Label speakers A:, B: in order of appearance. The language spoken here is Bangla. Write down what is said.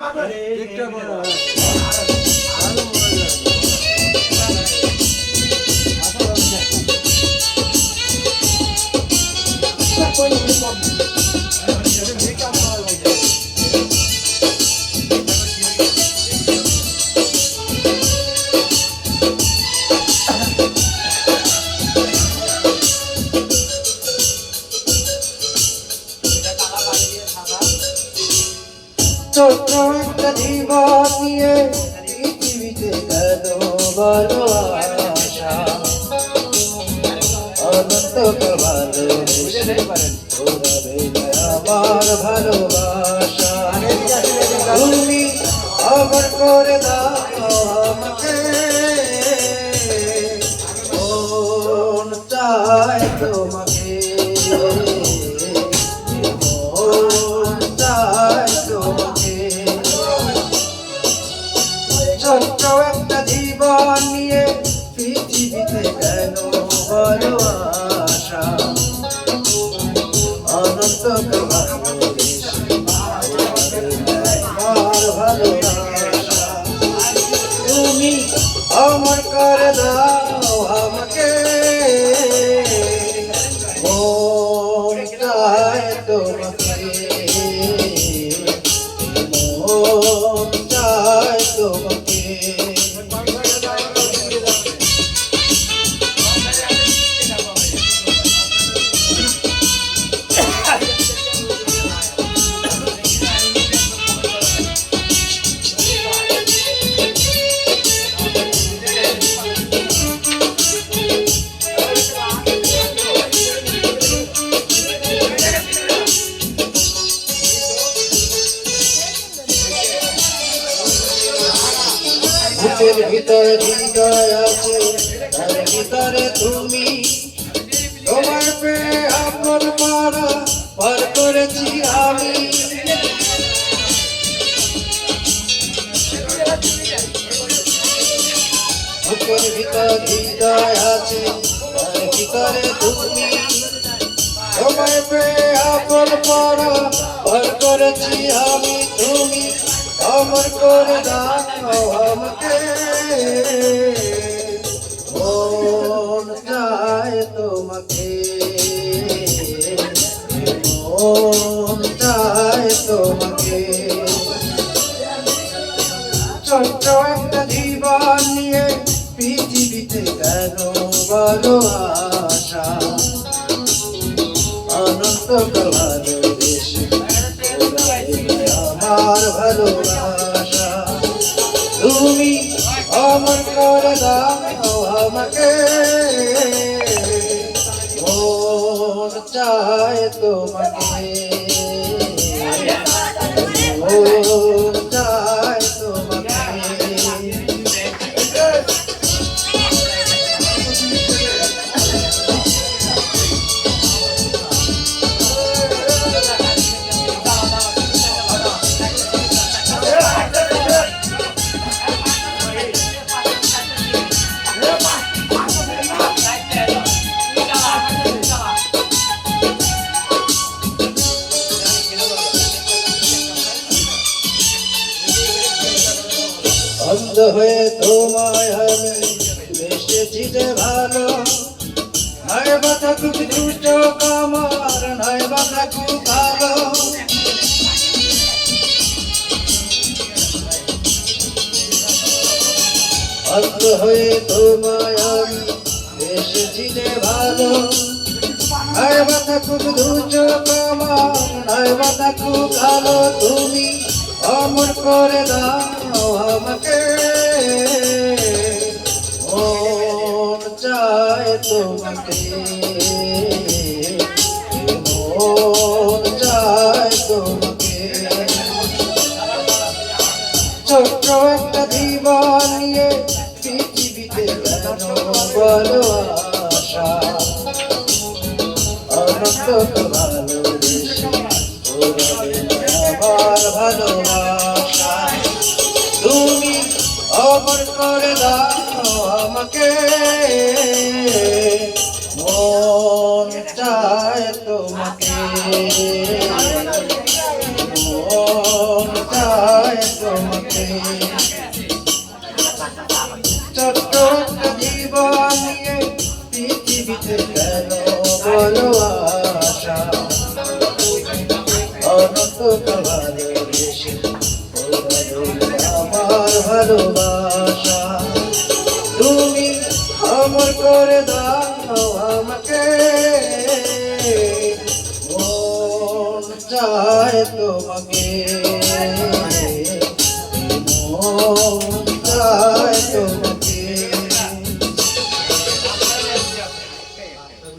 A: ঠিকঠাক করো।
B: ছোট্ট আশা অনন্ত ভালোবেসে ঘোরাবে আমার ভালোবাসা তুমি খবর করে দাও আমাকে মন চায় তোমাকে মন চায় তোমাকে ছোট্ট একটা তোমাকে। বুকের ভিতরে হৃদয় আছে, তার ভিতরে তুমি। তোমার পেয়ে আপন মারা পার করেছি আমি। বুকের ভিতরে হৃদয় আছে, তার ভিতরে তুমি। তোমার পেয়ে আপন মারা পার করেছি আমি, তুমি। অমর করে দাও। তোমাকে। ছোট্ট একটা জীবন নিয়ে পৃথিবীতে আশা? অনন্ত আমার ভালোবাসা। তুমি অমর করে দাও আমাকে। তোমাকে মন হয়ে তোমায় আমি বেসেছি যে ভালো। নয় বা থাকুক দুটো কামার নয় বা থাকুক ভালো। অন্ধ হয়ে তোমায় আমি বেসেছি যে ভালো। নয় বা থাকুক দুটো কামার নয় বা থাকুক ভালো। তুমি অমর করে দাও। আমাকে, মন চায় তোমাকে। মন চায় তোমাকে। ছোট্ট একটা জীবন নিয়ে পৃথিবীতে বলো আশা অনন্ত ভালোবেসে ভালোবাসা। ভালোবেসে আমার তুমি অমর করে চায় তোমাকে। চায়